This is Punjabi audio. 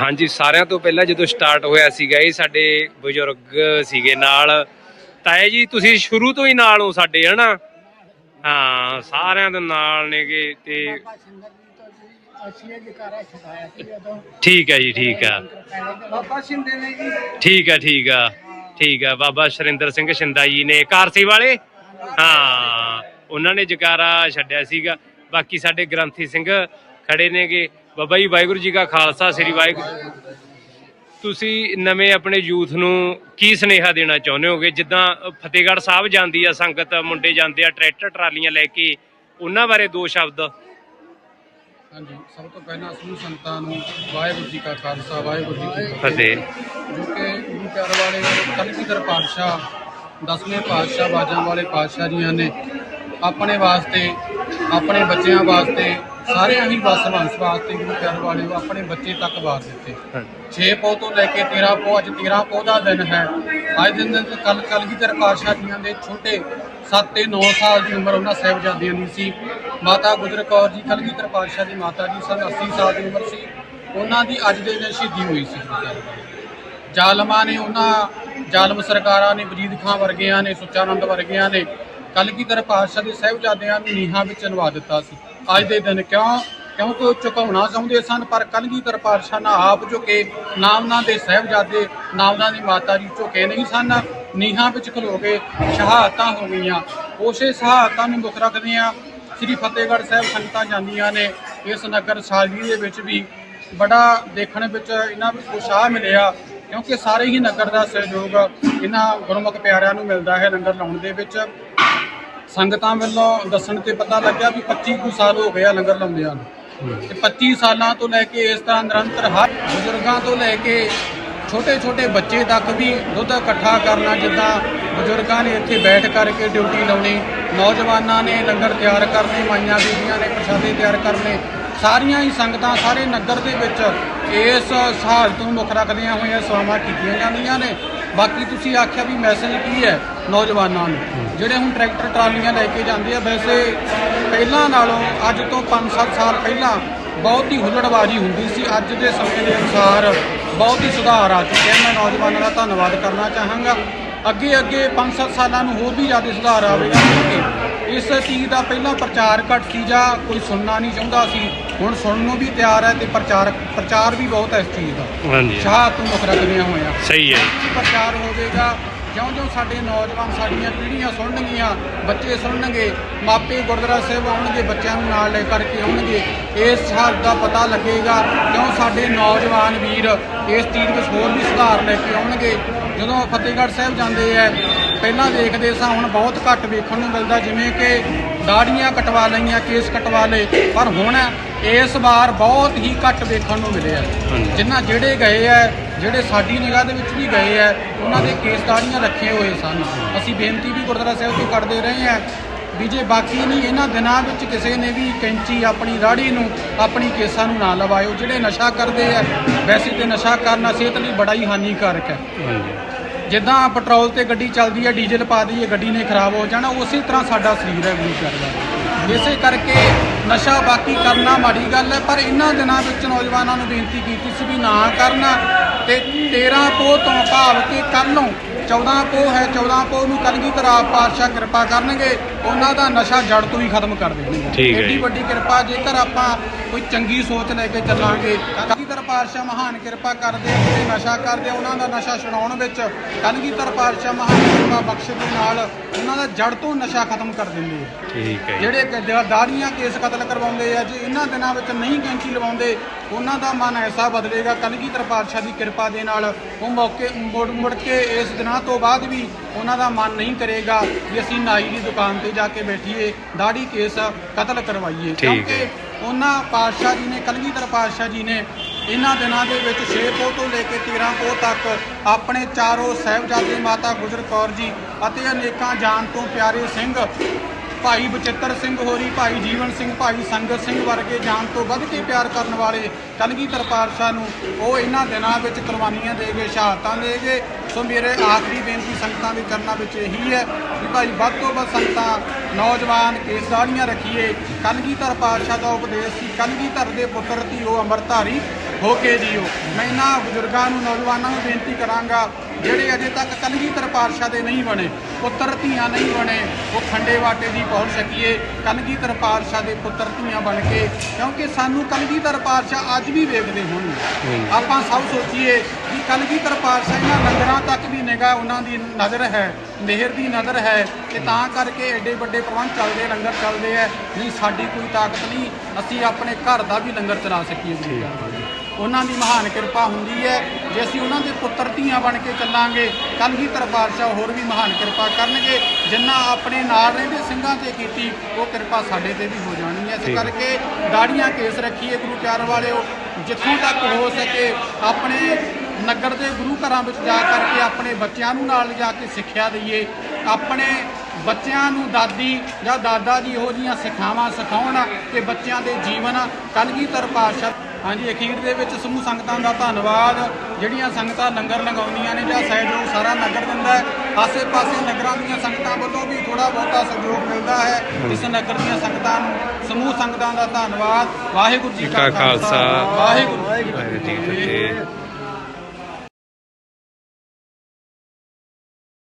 ਹਾਂਜੀ, ਸਾਰਿਆਂ ਤੋਂ ਪਹਿਲਾਂ ਜਦੋਂ ਸਟਾਰਟ ਹੋਇਆ ਸੀਗਾ, ਇਹ ਸਾਡੇ ਬਜ਼ੁਰਗ ਸੀਗੇ ਨਾਲ। ਤਾਏ ਜੀ, ਤੁਸੀਂ ਸ਼ੁਰੂ ਤੋਂ ਹੀ ਨਾਲ ਹੋ ਸਾਡੇ, ਹਨਾ? ਹਾਂ, ਸਾਰਿਆਂ ਦੇ ਨਾਲ ਨੇਗੇ ਤੇ ਠੀਕ ਹੈ ਜੀ, ਠੀਕ ਆ ਬਾਬਾ ਸਿੰਦੇ ਨੇ ਜੀ ਠੀਕ ਆ ਠੀਕ ਆ ਠੀਕ ਆ ਬਾਬਾ ਸ਼ਰਿੰਦਰ ਸਿੰਘ ਸ਼ਿੰਦਾ ਜੀ ਨੇ ਕਾਰਸੀ ਵਾਲੇ? ਹਾਂ, ਉਹਨਾਂ ਨੇ ਜਕਾਰਾ ਛੱਡਿਆ ਸੀਗਾ। ਬਾਕੀ ਸਾਡੇ ਗ੍ਰੰਥੀ ਸਿੰਘ ਖੜੇ ਨੇਗੇ। ਬਾਬਾ ਜੀ ਵਾਹਿਗੁਰੂ ਜੀ ਕਾ ਖਾਲਸਾ ਸ੍ਰੀ ਵਾਹਿਗੁਰੂ। ਤੁਸੀਂ ਨਵੇਂ ਆਪਣੇ ਯੂਥ ਨੂੰ ਕੀ ਸੁਨੇਹਾ ਦੇਣਾ ਚਾਹੁੰਦੇ ਹੋਗੇ? ਜਿੱਦਾਂ ਫਤਿਹਗੜ੍ਹ ਸਾਹਿਬ ਜਾਂਦੀ ਆ ਸੰਗਤ ਮੁੰਡੇ ਜਾਂਦੇ ਆ ਟਰੈਕਟਰ ਟਰਾਲੀਆਂ ਲੈ ਕੇ ਉਹਨਾਂ ਬਾਰੇ ਦੋ ਸ਼ਬਦ? ਹਾਂਜੀ ਸਭ ਤੋਂ ਪਹਿਲਾਂ ਸਮੂਹ ਸੰਤਾਂ ਨੂੰ ਵਾਹਿਗੁਰੂ ਜੀ ਕਾ ਖਾਲਸਾ ਵਾਹਿਗੁਰੂ ਜੀ ਕੀ ਫਤਿਹ। ਫਤਿਹ। ਜੋ ਕਿ ਗੁਰੂ ਪਿਆਰ ਵਾਲੇ ਕਲਗੀਧਰ ਪਾਤਸ਼ਾਹ ਦਸਵੇਂ ਪਾਤਸ਼ਾਹ ਬਾਜਾਂ ਵਾਲੇ ਪਾਤਸ਼ਾਹ ਜੀਆਂ ਨੇ ਆਪਣੇ ਵਾਸਤੇ ਆਪਣੇ ਬੱਚਿਆਂ ਵਾਸਤੇ ਸਾਰਿਆਂ ਹੀ ਬਸ ਵੰਸ ਵਾਸਤੇ ਗੁਰੂ ਪਿਆਰ ਵਾਲੇ ਨੂੰ ਆਪਣੇ ਬੱਚੇ ਤੱਕ ਵਾਰ ਦਿੱਤੇ। 6 ਪੋ ਤੋਂ ਲੈ ਕੇ 13 ਪੋ, ਅੱਜ 13 ਪੋ ਦਾ ਦਿਨ ਹੈ। ਅੱਜ ਦਿਨ ਦਿਨ ਕੱਲ ਕਲਗੀਧਰ ਪਾਤਸ਼ਾਹ ਜੀਆਂ ਦੇ ਛੋਟੇ 7 ਤੇ 9 ਸਾਲ ਦੀ ਉਮਰ ਉਹਨਾਂ ਸਾਹਿਬਜ਼ਾਦਿਆਂ ਦੀ ਸੀ। ਮਾਤਾ ਗੁਜਰ ਕੌਰ ਜੀ ਕਲਗੀਧਰ ਪਾਤਸ਼ਾਹ ਦੀ ਮਾਤਾ ਜੀ ਸਨ 80 ਸਾਲ ਦੀ ਉਮਰ ਸੀ। ਉਹਨਾਂ ਦੀ ਅੱਜ ਦੇ ਦਿਨ ਸ਼ਹੀਦੀ ਹੋਈ ਸੀ। ਜ਼ਾਲਮਾਂ ਨੇ ਉਹਨਾਂ, ਜ਼ਾਲਮ ਸਰਕਾਰਾਂ ਨੇ, ਵਜੀਦ ਖਾਂ ਵਰਗਿਆਂ ਨੇ ਸੁੱਚਾਨੰਦ ਵਰਗਿਆਂ ਨੇ ਕਲਗੀਧਰ ਪਾਤਸ਼ਾਹ ਦੇ ਸਾਹਿਬਜ਼ਾਦਿਆਂ ਨੂੰ ਨੀਹਾਂ ਵਿੱਚ ਨਵਾ ਦਿੱਤਾ ਸੀ। ਅੱਜ ਦੇ ਦਿਨ ਕਿਉਂ, ਕਿਉਂਕਿ ਉਹ ਝੁਕਾਉਣਾ ਚਾਹੁੰਦੇ ਸਨ, ਪਰ ਕਲਗੀਧਰ ਪਾਤਸ਼ਾਹ ਨਾਲ ਆਪ ਝੁਕੇ, ਨਾਮਨਾ ਦੇ ਸਾਹਿਬਜ਼ਾਦੇ ਨਾਮਨਾ ਦੀ ਮਾਤਾ ਜੀ ਝੁਕੇ ਨਹੀਂ ਸਨ, ਨੀਹਾਂ ਵਿੱਚ ਖਲੋ ਕੇ ਸ਼ਹਾਦਤਾਂ ਹੋ ਗਈਆਂ। ਉਸੇ ਸ਼ਹਾਦਤਾਂ ਨੂੰ ਮੁੱਖ ਰੱਖਦੇ ਆ, ਸ੍ਰੀ ਫਤਿਹਗੜ੍ਹ ਸਾਹਿਬ ਸੰਗਤਾਂ ਜਾਂਦੀਆਂ ਨੇ, ਇਸ ਨਗਰ ਸਾਲਗੀ ਦੇ ਵਿੱਚ ਵੀ ਬੜਾ ਦੇਖਣ ਵਿੱਚ ਇਹਨਾਂ ਨੂੰ ਉਤਸ਼ਾਹ ਮਿਲਿਆ, ਕਿਉਂਕਿ ਸਾਰੇ ਹੀ ਨਗਰ ਦਾ ਸਹਿਯੋਗ ਇਹਨਾਂ ਗੁਰਮੁਖ ਪਿਆਰਿਆਂ ਨੂੰ ਮਿਲਦਾ ਹੈ, ਲੰਗਰ ਲਾਉਣ ਦੇ ਵਿੱਚ। ਸੰਗਤਾਂ ਵੱਲੋਂ ਦੱਸਣ ਤੇ ਪਤਾ ਲੱਗਿਆ ਵੀ 25 ਕੁ ਸਾਲ ਹੋ ਗਿਆ ਲੰਗਰ ਲਾਉਂਦਿਆਂ ਨੂੰ। ਤੇ 25 ਸਾਲਾਂ ਤੋਂ ਲੈ ਕੇ ਇਸ ਤਰ੍ਹਾਂ ਨਿਰੰਤਰ ਹਰ ਬਜ਼ੁਰਗਾਂ ਤੋਂ ਲੈ ਕੇ ਛੋਟੇ ਛੋਟੇ ਬੱਚੇ ਤੱਕ ਵੀ ਦੁੱਧ ਇਕੱਠਾ ਕਰਨਾ, ਜਿੱਦਾਂ ਬਜ਼ੁਰਗਾਂ ਨੇ ਇੱਥੇ ਬੈਠ ਕਰਕੇ ਡਿਊਟੀ ਲਾਉਣੀ, ਨੌਜਵਾਨਾਂ ਨੇ ਲੰਗਰ ਤਿਆਰ ਕਰਨੇ, ਮਾਈਆਂ ਬੀਬੀਆਂ ਨੇ ਪ੍ਰਸ਼ਾਦੇ ਤਿਆਰ ਕਰਨੇ, ਸਾਰੀਆਂ ਹੀ ਸੰਗਤਾਂ ਸਾਰੇ ਨਗਰ ਦੇ ਵਿੱਚ ਇਸ ਸਹਾਲਤ ਨੂੰ ਮੁੱਖ ਰੱਖਦਿਆਂ ਹੋਈਆਂ ਸੇਵਾਵਾਂ ਕੀਤੀਆਂ ਜਾਂਦੀਆਂ ਨੇ। ਬਾਕੀ ਤੁਸੀਂ ਆਖਿਆ ਵੀ ਮੈਸੇਜ ਕੀ ਹੈ ਨੌਜਵਾਨਾਂ ਨੂੰ? ਜਿਹੜੇ ਹੁਣ ਟਰੈਕਟਰ ਟਰਾਲੀਆਂ ਲੈ ਕੇ ਜਾਂਦੇ ਆ, ਵੈਸੇ ਪਹਿਲਾਂ ਨਾਲੋਂ ਅੱਜ ਤੋਂ 5-7 ਸਾਲ ਪਹਿਲਾਂ ਬਹੁਤ ਹੀ ਹੁੱਲੜਬਾਜ਼ੀ ਹੁੰਦੀ ਸੀ। ਅੱਜ ਦੇ ਸਮੇਂ ਦੇ ਅਨੁਸਾਰ ਬਹੁਤ ਹੀ ਸੁਧਾਰ ਆ ਚੁੱਕਿਆ। ਮੈਂ ਨੌਜਵਾਨਾਂ ਦਾ ਧੰਨਵਾਦ ਕਰਨਾ ਚਾਹਾਂਗਾ। ਅੱਗੇ ਅੱਗੇ 5-7 ਸਾਲਾਂ ਨੂੰ ਹੋਰ ਵੀ ਜ਼ਿਆਦਾ ਸੁਧਾਰ ਆਵੇਗਾ। ਕਿਉਂਕਿ ਇਸ ਚੀਜ਼ ਦਾ ਪਹਿਲਾਂ ਪ੍ਰਚਾਰ ਘੱਟ ਸੀ ਜਾਂ ਕੋਈ ਸੁਣਨਾ ਨਹੀਂ ਚਾਹੁੰਦਾ ਸੀ। ਹੁਣ ਸੁਣਨ ਨੂੰ ਵੀ ਤਿਆਰ ਹੈ ਤੇ ਪ੍ਰਚਾਰ ਪ੍ਰਚਾਰ ਵੀ ਬਹੁਤ ਹੈ ਇਸ ਚੀਜ਼ ਦਾ। ਹਾਂਜੀ। ਸ਼ਹਾਦਤ ਨੂੰ ਮੁੱਖ ਰੱਖਦਿਆਂ ਹੋਇਆਂ ਸਹੀ ਹੈ। ਪ੍ਰਚਾਰ ਹੋਵੇਗਾ? ਜਿਉਂ-ਜਿਉਂ ਸਾਡੇ ਨੌਜਵਾਨ ਸਾਡੀਆਂ ਪੀੜ੍ਹੀਆਂ ਸੁਣਨਗੀਆਂ ਬੱਚੇ ਸੁਣਨਗੇ ਮਾਪੇ ਗੁਰਦੁਆਰਾ ਸਾਹਿਬ ਆਉਣਗੇ ਬੱਚਿਆਂ ਨੂੰ ਨਾਲ ਲੈ ਕਰਕੇ ਆਉਣਗੇ ਇਸ ਹਾਲ ਦਾ ਪਤਾ ਲੱਗੇਗਾ ਕਿਉਂ ਸਾਡੇ ਨੌਜਵਾਨ ਵੀਰ ਇਸ ਚੀਜ਼ ਵਿੱਚ ਹੋਰ ਵੀ ਸੁਧਾਰ ਲੈ ਕੇ ਆਉਣਗੇ। ਜਦੋਂ ਫਤਿਹਗੜ੍ਹ ਸਾਹਿਬ ਜਾਂਦੇ ਆ ਪਹਿਲਾਂ ਦੇਖਦੇ ਸਾਂ ਹੁਣ ਬਹੁਤ ਘੱਟ ਵੇਖਣ ਨੂੰ ਮਿਲਦਾ ਜਿਵੇਂ ਕਿ ਦਾੜੀਆਂ ਕਟਵਾ ਲਈਆਂ ਕੇਸ ਕਟਵਾ ਲਏ ਪਰ ਹੁਣ ਇਸ ਵਾਰ ਬਹੁਤ ਹੀ ਘੱਟ ਵੇਖਣ ਨੂੰ ਮਿਲੇ ਆ। ਜਿਨ੍ਹਾਂ ਜਿਹੜੇ ਗਏ ਆ ਜਿਹੜੇ ਸਾਡੀ ਨਿਗਾਹ ਦੇ ਵਿੱਚ ਵੀ ਗਏ ਆ ਉਹਨਾਂ ਦੇ ਕੇਸ ਦਾੜੀਆਂ ਰੱਖੇ ਹੋਏ ਸਨ। ਅਸੀਂ ਬੇਨਤੀ ਵੀ ਗੁਰਦੁਆਰਾ ਸਾਹਿਬ ਤੋਂ ਕਰਦੇ ਰਹੇ ਆ ਵੀ ਜੇ ਬਾਕੀ ਨਹੀਂ ਇਹਨਾਂ ਦਿਨਾਂ ਵਿੱਚ ਕਿਸੇ ਨੇ ਵੀ ਕੈਂਚੀ ਆਪਣੀ ਦਾੜੀ ਨੂੰ ਆਪਣੀ ਕੇਸਾਂ ਨੂੰ ਨਾ ਲਵਾਇਓ। ਜਿਹੜੇ ਨਸ਼ਾ ਕਰਦੇ ਆ ਵੈਸੇ ਤੇ ਨਸ਼ਾ ਕਰਨਾ ਸਿਹਤ ਲਈ ਬੜਾ ਹੀ ਹਾਨੀਕਾਰਕ ਹੈ। ਜਿੱਦਾਂ ਪੈਟਰੋਲ ਤੇ ਗੱਡੀ ਚੱਲਦੀ ਹੈ ਡੀਜ਼ਲ ਪਾ ਦਈਏ, ਗੱਡੀ ਨੇ ਖਰਾਬ ਹੋ ਜਾਣਾ, ਉਸੇ ਤਰ੍ਹਾਂ ਸਾਡਾ ਸਰੀਰ ਹੈ ਗੁਰੂ ਕਰਦਾ। ਇਸੇ ਕਰਕੇ ਨਸ਼ਾ ਬਾਕੀ ਕਰਨਾ ਮਾੜੀ ਗੱਲ ਹੈ, ਪਰ ਇਹਨਾਂ ਦਿਨਾਂ ਵਿੱਚ ਨੌਜਵਾਨਾਂ ਨੂੰ ਬੇਨਤੀ ਕੀਤੀ ਸੀ ਵੀ ਨਾ ਕਰਨਾ ਤੇ 13 ਪੋਹ ਤੋਂ ਭਾਵ ਕਿ ਕੱਲੋਂ 14 ਪੋਹ ਹੈ 14 ਪੋਹ ਨੂੰ ਕਲਗੀਧਰ ਆਪ ਪਾਤਸ਼ਾਹ ਕਿਰਪਾ ਕਰਨਗੇ ਉਹਨਾਂ ਦਾ ਨਸ਼ਾ ਜੜ ਤੋਂ ਹੀ ਖਤਮ ਕਰ ਦੇਣਗੇ। ਠੀਕ ਹੈ ਐਡੀ ਜੀ। ਵੱਡੀ ਕਿਰਪਾ ਜੇਕਰ ਆਪਾਂ ਕੋਈ ਚੰਗੀ ਸੋਚ ਲੈ ਕੇ ਚੱਲਾਂਗੇ ਕਲਗੀਧਰ ਪਾਤਸ਼ਾਹ ਮਹਾਨ ਕਿਰਪਾ ਕਰਦੇ ਆ ਜਿਹੜੇ ਨਸ਼ਾ ਕਰਦੇ ਆ ਉਹਨਾਂ ਦਾ ਨਸ਼ਾ ਛੁਡਾਉਣ ਵਿੱਚ ਕਲਗੀਧਰ ਪਾਤਸ਼ਾਹ ਮਹਾਨ ਕਿਰਪਾ ਬਖਸ਼ ਦੇ ਨਾਲ ਉਹਨਾਂ ਦਾ ਜੜ ਤੋਂ ਨਸ਼ਾ ਖਤਮ ਕਰ ਦਿੰਦੇ ਆ। ਠੀਕ ਹੈ ਜਿਹੜੇ ਦਾੜੀਆਂ ਕੇਸ ਕਤਲ ਕਰਵਾਉਂਦੇ ਆ ਜੇ ਇਹਨਾਂ ਦਿਨਾਂ ਵਿੱਚ ਨਹੀਂ ਕੈਂਚੀ ਲਵਾਉਂਦੇ ਉਹਨਾਂ ਦਾ ਮਨ ਐਸਾ ਬਦਲੇਗਾ ਕਲਗੀਧਰ ਪਾਤਸ਼ਾਹ ਦੀ ਕਿਰਪਾ ਦੇ ਨਾਲ ਉਹ ਮੌਕੇ ਮੁੜ ਮੁੜ ਕੇ ਇਸ ਦਿਨਾਂ ਤੋਂ ਬਾਅਦ ਵੀ ਉਹਨਾਂ ਦਾ ਮਨ ਨਹੀਂ ਕਰੇਗਾ ਵੀ ਅਸੀਂ ਨਾਈ ਦੀ ਦੁਕਾਨ ਤੇ ਜਾ ਕੇ ਬੈਠੀਏ ਦਾੜੀ ਕੇਸ ਕਤਲ ਕਰਵਾਈਏ। ਕਿਉਂਕਿ ਉਹਨਾਂ ਪਾਤਸ਼ਾਹ ਜੀ ਨੇ ਕਲਗੀਧਰ ਪਾਤਸ਼ਾਹ ਜੀ ਨੇ ਇਹਨਾਂ ਦਿਨਾਂ ਦੇ ਵਿੱਚ 6 ਪੋਹ ਤੋਂ ਲੈ ਕੇ 13 ਪੋਹ ਤੱਕ ਆਪਣੇ ਚਾਰੋਂ ਸਾਹਿਬਜ਼ਾਦੇ ਮਾਤਾ ਗੁਜਰ ਕੌਰ ਜੀ ਅਤੇ ਅਨੇਕਾਂ ਜਾਨ ਤੋਂ ਪਿਆਰੇ ਸਿੰਘ ਭਾਈ ਬਚਿੱਤਰ ਸਿੰਘ ਹੋਰੀ, ਭਾਈ ਜੀਵਨ ਸਿੰਘ, ਭਾਈ ਸੰਗਤ ਸਿੰਘ ਵਰਗੇ ਜਾਨ ਤੋਂ ਵੱਧ ਕੇ ਪਿਆਰ ਕਰਨ ਵਾਲੇ ਕਲਗੀਧਰ ਪਾਤਸ਼ਾਹ ਨੂੰ ਉਹ ਇਹਨਾਂ ਦਿਨਾਂ ਵਿੱਚ ਕੁਰਬਾਨੀਆਂ ਦੇ ਗਏ ਸ਼ਹਾਦਤਾਂ ਦੇ ਗਏ ਸੋ ਮੇਰੇ ਆਖਰੀ ਬੇਨਤੀ ਸੰਗਤਾਂ ਦੇ ਚਰਨਾਂ ਵਿੱਚ ਇਹੀ ਹੈ ਕਿ ਭਾਈ ਵੱਧ ਤੋਂ ਵੱਧ ਸੰਗਤਾਂ, ਨੌਜਵਾਨ ਕੇਸਦਾੜੀਆਂ ਰੱਖੀਏ। ਕਲਗੀਧਰ ਪਾਤਸ਼ਾਹ ਦਾ ਉਪਦੇਸ਼ ਸੀ ਕਲਗੀਧਰ ਦੇ ਪੁੱਤਰ ਧੀਓ ਅੰਮ੍ਰਿਤਧਾਰੀ ਹੋ ਕੇ ਜੀਓ। ਮੈਂ ਇਹਨਾਂ ਬਜ਼ੁਰਗਾਂ ਨੂੰ, ਨੌਜਵਾਨਾਂ ਨੂੰ ਬੇਨਤੀ ਕਰਾਂਗਾ ਜਿਹੜੇ ਅਜੇ ਤੱਕ ਕਲਗੀਧਰ ਪਾਤਸ਼ਾਹ ਦੇ ਨਹੀਂ ਬਣੇ ਪੁੱਤਰ ਧੀਆਂ ਨਹੀਂ ਬਣੇ ਉਹ ਖੰਡੇ ਵਾਟੇ ਦੀ ਪਹੁੰਚ ਸਕੀਏ ਕਲਗੀਧਰ ਪਾਤਸ਼ਾਹ ਦੇ ਪੁੱਤਰ ਧੀਆਂ ਬਣ ਕੇ ਕਿਉਂਕਿ ਸਾਨੂੰ ਕਲਗੀਧਰ ਪਾਤਸ਼ਾਹ ਅੱਜ ਵੀ ਵੇਖਦੇ ਹੋਣਗੇ ਆਪਾਂ ਸਭ ਸੋਚੀਏ ਕਿ ਕਲਗੀਧਰ ਪਾਤਸ਼ਾਹ ਇਹਨਾਂ ਲੰਗਰਾਂ ਤੱਕ ਵੀ ਨਿਗਾਹ ਉਹਨਾਂ ਦੀ ਨਜ਼ਰ ਹੈ ਮਿਹਰ ਦੀ ਨਜ਼ਰ ਹੈ ਤੇ ਤਾਂ ਕਰਕੇ ਐਡੇ ਵੱਡੇ ਪ੍ਰਬੰਧ ਚੱਲਦੇ ਲੰਗਰ ਚੱਲਦੇ ਆ ਨਹੀਂ ਸਾਡੀ ਕੋਈ ਤਾਕਤ ਨਹੀਂ ਅਸੀਂ ਆਪਣੇ ਘਰ ਦਾ ਵੀ ਲੰਗਰ ਚਲਾ ਸਕੀਏ। ਉਹਨਾਂ ਦੀ ਮਹਾਨ ਕਿਰਪਾ ਹੁੰਦੀ ਹੈ। ਜੇ ਅਸੀਂ ਉਹਨਾਂ ਦੇ ਪੁੱਤਰ ਧੀਆਂ ਬਣ ਕੇ ਚੱਲਾਂਗੇ ਕੱਲ ਹੀ ਪਾਤਸ਼ਾਹ ਹੋਰ ਵੀ ਮਹਾਨ ਕਿਰਪਾ ਕਰਨਗੇ। ਜਿੰਨਾ ਆਪਣੇ ਨਾਲ ਰਹਿੰਦੇ ਸਿੰਘਾਂ ਤੇ ਕੀਤੀ ਉਹ ਕਿਰਪਾ ਸਾਡੇ ਤੇ ਵੀ ਹੋ ਜਾਣੀ ਹੈ। ਇਸ ਕਰਕੇ ਦਾੜੀਆਂ ਕੇਸ ਰੱਖੀਏ ਗੁਰੂ ਪਿਆਰ ਵਾਲਿਓ ਜਿੱਥੋਂ ਤੱਕ ਹੋ ਸਕੇ ਆਪਣੇ ਨਗਰ ਦੇ ਗੁਰੂ ਘਰਾਂ ਵਿੱਚ ਜਾ ਕਰਕੇ ਆਪਣੇ ਬੱਚਿਆਂ ਨੂੰ ਨਾਲ ਜਾ ਕੇ ਸਿੱਖਿਆ ਦਈਏ। ਆਪਣੇ ਬੱਚਿਆਂ ਨੂੰ ਦਾਦੀ ਜਾਂ ਦਾਦਾ ਜੀ ਇਹੋ ਜਿਹੀਆਂ ਸਿੱਖਿਆਵਾਂ ਸਿਖਾਉਣ ਕਿ ਬੱਚਿਆਂ ਦੇ ਜੀਵਨ ਕਲਗੀਧਰ ਪਾਤਸ਼ਾਹ ਹਾਂਜੀ ਅਖੀਰ ਦੇ ਵਿੱਚ ਸਮੂਹ ਸੰਗਤਾਂ ਦਾ ਧੰਨਵਾਦ। ਜਿਹੜੀਆਂ ਸੰਗਤਾਂ ਲੰਗਰ ਲਗਾਉਂਦੀਆਂ ਨੇ ਜਾਂ ਸਹਿਯੋਗ ਸਾਰਾ ਨਗਰ ਦਿੰਦਾ ਹੈ ਆਸੇ-ਪਾਸੇ ਨਗਰਾਂ ਦੀਆਂ ਸੰਗਤਾਂ ਵੱਲੋਂ ਵੀ ਥੋੜਾ ਬਹੁਤਾ ਸਹਿਯੋਗ ਮਿਲਦਾ ਹੈ। ਇਸ ਨਗਰ ਦੀਆਂ ਸੰਗਤਾਂ ਨੂੰ ਸਮੂਹ ਸੰਗਤਾਂ ਦਾ ਧੰਨਵਾਦ। ਵਾਹਿਗੁਰੂ ਜੀ ਕਾ ਖਾਲਸਾ, ਵਾਹਿਗੁਰੂ ਜੀ ਕੀ ਫਤਿਹ।